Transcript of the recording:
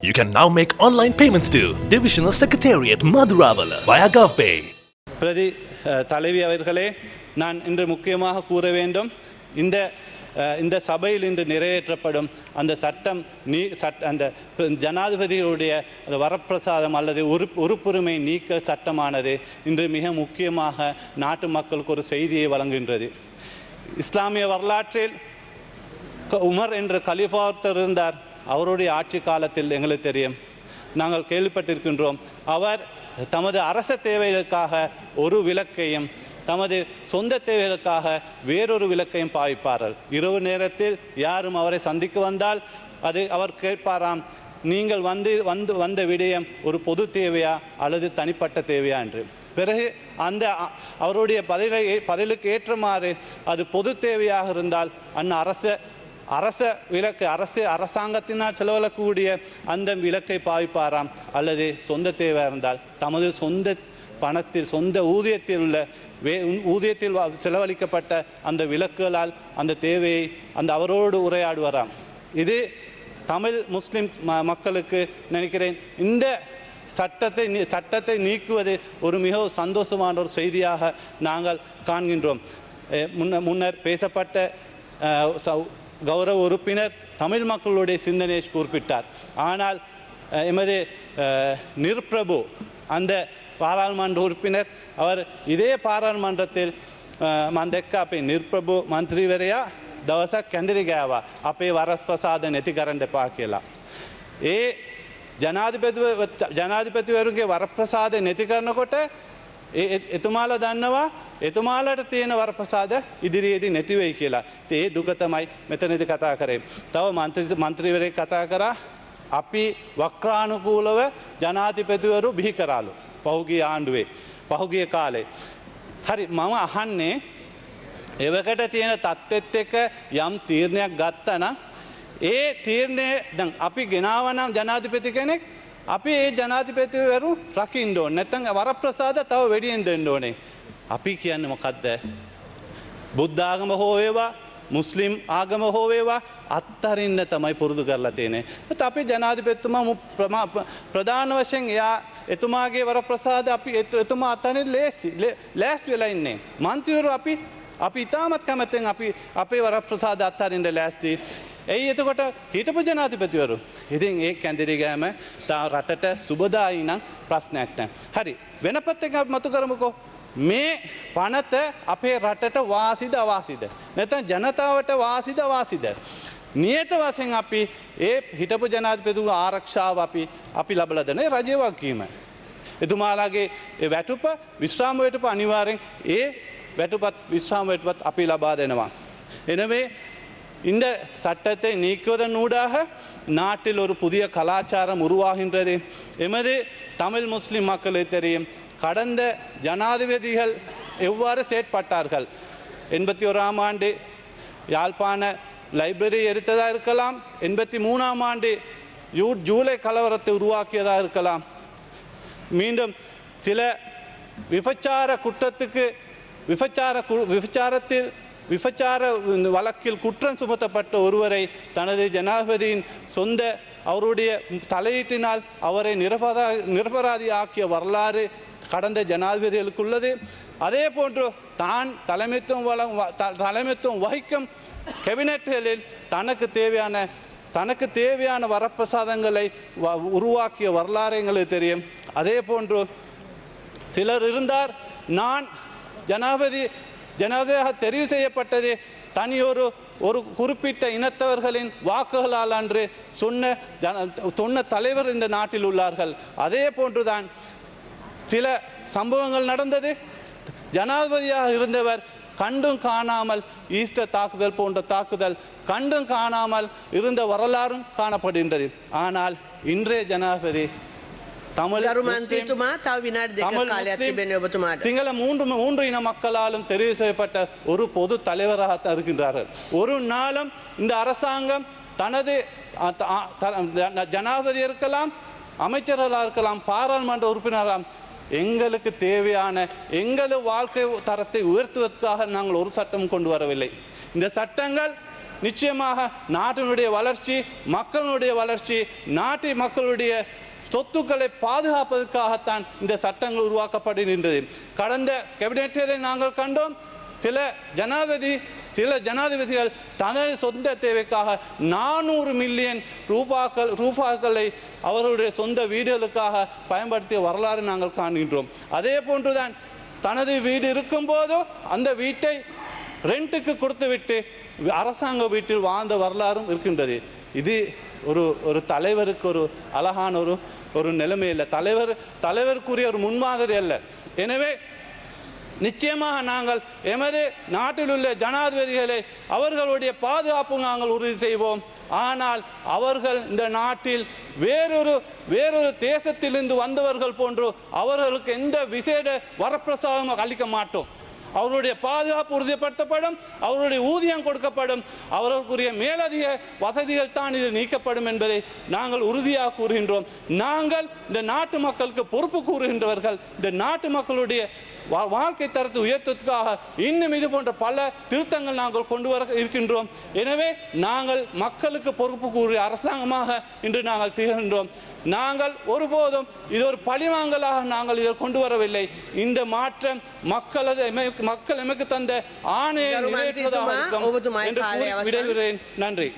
You can now make online payments to Divisional Secretariat Madhuravala via GovPay. பிரதி தலைவி அவர்களே நான் இன்று முக்கியமாக கூற வேண்டும். இந்த இந்த சபையில் இன்று நிறைவேற்றப்படும் அந்த சட்டம் நீ சட் அந்த ஜனாதிபதியுடைய அந்த வரப்பிரசாதம் அல்லது உறுப் உறுப்புரிமை நீக்க சட்டமானது இன்று மிக முக்கியமாக நாட்டு மக்களுக்கு ஒரு செய்தியை வழங்குகின்றது. இஸ்லாமிய வரலாற்றில் உமர் என்ற கலிஃபா இருந்தார். அவருடைய ஆட்சி காலத்தில் எங்களுக்கு தெரியும். நாங்கள் கேள்விப்பட்டிருக்கின்றோம். அவர் தமது அரச தேவைகளுக்காக ஒரு விளக்கையும் தமது சொந்த தேவைகளுக்காக வேறொரு விளக்கையும் பாவிப்பார்கள். இரவு நேரத்தில் யாரும் அவரை சந்திக்க வந்தால் அது அவர் கேட்பாராம் நீங்கள் வந்து வந்து வந்த விடயம் ஒரு பொது தேவையா? அல்லது தனிப்பட்ட தேவையா? என்று. பிறகு அந்த அவருடைய பதிலை பதிலுக்கு ஏற்றமாறு அது பொது தேவையாக இருந்தால் அந்த அரச அரச விலக்கு அரசு அரசாங்கத்தினால் செலவழக்கக்கூடிய அந்த விலக்கை பாவிப்பாராம். அல்லது சொந்த தேவை இருந்தால் தமது சொந்த பணத்தில் சொந்த ஊதியத்தில் உள்ள வே ஊதியத்தில் செலவழிக்கப்பட்ட அந்த விலக்குகளால் அந்த தேவையை அந்த அவரோடு உரையாடுவாராம். இது தமிழ் முஸ்லிம் ம- மக்களுக்கு நினைக்கிறேன் இந்த சட்டத்தை நீ- சட்டத்தை நீக்குவது ஒரு மிகவும் சந்தோஷமான ஒரு செய்தியாக நாங்கள் காண்கின்றோம். முன்ன முன்னர் பேசப்பட்ட கௌரவ உறுப்பினர் தமிழ் மக்களுடைய சிந்தனையை குறிப்பிட்டார் ஆனால் அஹ், எமது அஹ், நிர்பிரபு அந்த பாராளுமன்ற உறுப்பினர் அவர் இதே பாராளுமன்றத்தில் අ, මන් දැක්ක අපේ නිර්ප්‍රභු මන්ත්‍රීවරයා දවසක් කැඳරි ගෑවා අපේ වරස්ප්‍රසාද නැති කරන්න එපා කියලා. ඒ ජනාධිපතිව ජනාධිපතිවරුන්ගේ වරප්‍රසාද නැති කරනකොට ඒ- ඒ- එතුමාල දන්නවා එතුමාලට තියෙන වරප්‍රසාද ඉදිරියේදී නැතිවෙයි කියලා. ඒ දුක තමයි මෙතනදි කතා කරේ. තව මන්ත්‍රී මන්ත්‍රීවරේ කතා කරා අපි වක්‍රානුකූලව ජනාධිපතිවරු බිහි කරාලු. පහුගිය ආණ්ඩුවේ. පහුගිය කාලේ. හරි මම අහන්නේ එවකට තියෙන තත්ත්වෙත් එක යම් තීරණයක් ගත්තනම් ඒ තීරණය දැන් අපි ගෙනාවනම් ජනාධිපති කෙනෙක් අපි ඒ ජනාධිපතිවරු රකින්න ඕනේ නැත්නම් වරප්‍රසාද තව වැඩියෙන් දෙන්න ඕනේ අපි කියන්නේ මොකද්ද බුද්ධ ආගම හෝ වේවා මුස්ලිම් ආගම හෝ වේවා අත්තරින්න තමයි පුරුදු කරලා තියෙන්නේ. ඒත් අපි ජනාධිපතිතුමා මු- ප්‍රමා- ප්‍ර- ප්‍රධාන වශයෙන් එයා එතුමාගේ වරප්‍රසාද අපි එතු- එතුමා අත්තරින් ලේසි ලේ- ලෑස්ති වෙලා ඉන්නේ. මන්ත්‍රීවරු අපි අපි ඉතාමත් කැමැත්තෙන් අපි අපේ වරප්‍රසාද අත්හරින්න ලෑස්ති. ඇයි එතකොට හිටපු ජනාතිපතිවරු. ඉතින් ඒ කැඳිරිගෑම තා රටට සුබදායි නම් ප්‍රශ්නයක් නෑ. හරි වෙන පැත්තෙන් මතු කරමුකෝ. මේ පනත අපේ රටට වාසිද අවාසිද. නැතන් ජනතාවට වාසිද වාසිද. නියත වසෙන් අපි ඒ හිටපු ජනාතිපතුළ ආරක්ෂාව අපි අපි ලබලදනේ රජයවක්කීම. එතුමාලාගේ වැටුප විශ්‍රාමයට ප අනිවාරෙන් ඒ වැටුපත් විශ්‍රාමයටවත් අපි ලබා දෙනවා. එනවේ இந்த சட்டத்தை நீக்குவதன் ஊடாக நாட்டில் ஒரு புதிய கலாச்சாரம் உருவாகின்றது. எமது தமிழ் முஸ்லிம் மக்களுக்கு தெரியும் கடந்த ஜனாதிபதிகள் எவ்வாறு செயற்பட்டார்கள்? எண்பத்தி ஓராம் ஆண்டு யாழ்ப்பாண லைப்ரரி எரித்ததாக இருக்கலாம் எண்பத்தி மூணாம் ஆண்டு யூ ஜூலை கலவரத்தை உருவாக்கியதாக இருக்கலாம். மீண்டும் சில விபச்சார குற்றத்துக்கு விபச்சார கு- விபச்சாரத்தில் விபச்சார இந்த வழக்கில் குற்றம் சுமத்தப்பட்ட ஒருவரை தனது ஜனாதிபதியின் சொந்த அவருடைய தலையீட்டினால் அவரை நிரபரா நிரபராதி ஆக்கிய வரலாறு கடந்த ஜனாதிபதிகளுக்குள்ளது. அதே போன்று தான் தலைமைத்துவம் வ- த- தலைமைத்துவம் வகிக்கும் கேபினெட்டுகளில் தனக்கு தேவையான தனக்கு தேவையான வரப்பிரசாதங்களை வ- உருவாக்கிய வரலாறு எங்களுக்கு தெரியும். அதே போன்று சிலர் இருந்தார். நான் ஜனாதிபதி ஜனநாயக தெரிவு செய்யப்பட்டது. தனியொரு ஒரு குறிப்பிட்ட இனத்தவர்களின் வாக்குகளால் அன்று சொன்ன ஜன சொன்ன தலைவர் இந்த நாட்டில் உள்ளார்கள். அதே போன்றுதான் சில சம்பவங்கள் நடந்தது. ஜனாதிபதியாக இருந்தவர் கண்டும் காணாமல் ஈஸ்டர் தாக்குதல் போன்ற தாக்குதல் கண்டும் காணாமல் இருந்த வரலாறும் காணப்படுகின்றது. ஆனால் இன்றைய ஜனாதிபதி தமிழ் மந்திரித்துமா சிங்கள மூன்று இன மக்களாலும் தெரிவு செய்யப்பட்ட ஒரு பொது தலைவராக இருக்கின்றார்கள். ஒரு நாளும் இந்த அரசாங்கம் தனது ஜனாதிபதி இருக்கலாம் அமைச்சர்களாக இருக்கலாம் பாராளுமன்ற உறுப்பினராம் எங்களுக்கு தேவையான எங்கள் வாழ்க்கை தரத்தை உயர்த்துவதற்காக நாங்கள் ஒரு சட்டம் கொண்டு வரவில்லை. இந்த சட்டங்கள் நிச்சயமாக நாட்டினுடைய வளர்ச்சி மக்களுடைய வளர்ச்சி நாட்டு மக்களுடைய சொத்துக்களை பாதுகாப்பதற்காகத்தான் இந்த சட்டங்கள் உருவாக்கப்படுகின்றது கடந்த கேபினெட்டில் நாங்கள் கண்டோம் சில ஜனாதிபதி சில ஜனாதிபதிகள் தனது சொந்த தேவைக்காக நானூறு மில்லியன் ரூபாக்கள் ரூபாக்களை அவர்களுடைய சொந்த வீடுகளுக்காக பயன்படுத்திய வரலாறு நாங்கள் காண்கின்றோம். அதே போன்றுதான் தனது வீடு இருக்கும் போதோ அந்த வீட்டை ரெண்ட்டுக்கு கொடுத்துவிட்டு அரசாங்க வீட்டில் வாழ்ந்த வரலாறும் இருக்கின்றது. இது ஒரு ஒரு தலைவருக்கு ஒரு அழகான ஒரு ஒரு நிலைமை இல்லை. தலைவர் தலைவருக்குரிய ஒரு முன்மாதிரி அல்ல. எனவே நிச்சயமாக நாங்கள் எமது நாட்டில் உள்ள ஜனாதிபதிகளை அவர்களுடைய பாதுகாப்பு நாங்கள் உறுதி செய்வோம். ஆனால் அவர்கள் இந்த நாட்டில் வேறொரு வேறொரு தேசத்திலிருந்து வந்தவர்கள் போன்று அவர்களுக்கு எந்த விசேட வரப்பிரசாதமும் அளிக்க மாட்டோம். அவருடைய பாதுகாப்பு உறுதிப்படுத்தப்படும் அவருடைய ஊதியம் கொடுக்கப்படும் அவர்களுக்குரிய மேலதிக வசதிகள் தான் இது நீக்கப்படும் என்பதை நாங்கள் உறுதியாக கூறுகின்றோம். நாங்கள் இந்த நாட்டு மக்களுக்கு பொறுப்பு கூறுகின்றவர்கள் இந்த நாட்டு மக்களுடைய வா- வாழ்க்கை தரத்தை உயர்த்துவதற்காக இன்னும் இது போன்ற பல திருத்தங்கள் நாங்கள் கொண்டு வர இருக்கின்றோம். எனவே நாங்கள் மக்களுக்கு பொறுப்பு கூறிய அரசாங்கமாக இன்று நாங்கள் திகழ்கின்றோம். நாங்கள் ஒருபோதும் இது ஒரு பழிவாங்கலாக நாங்கள் இதை கொண்டு வரவில்லை. இந்த மாற்றம் மக்களது மக்கள் எமக்கு தந்த ஆணையை நிறைவேற்றுவதாக இருக்கும் என்று விடைபெறுகிறேன். நன்றி.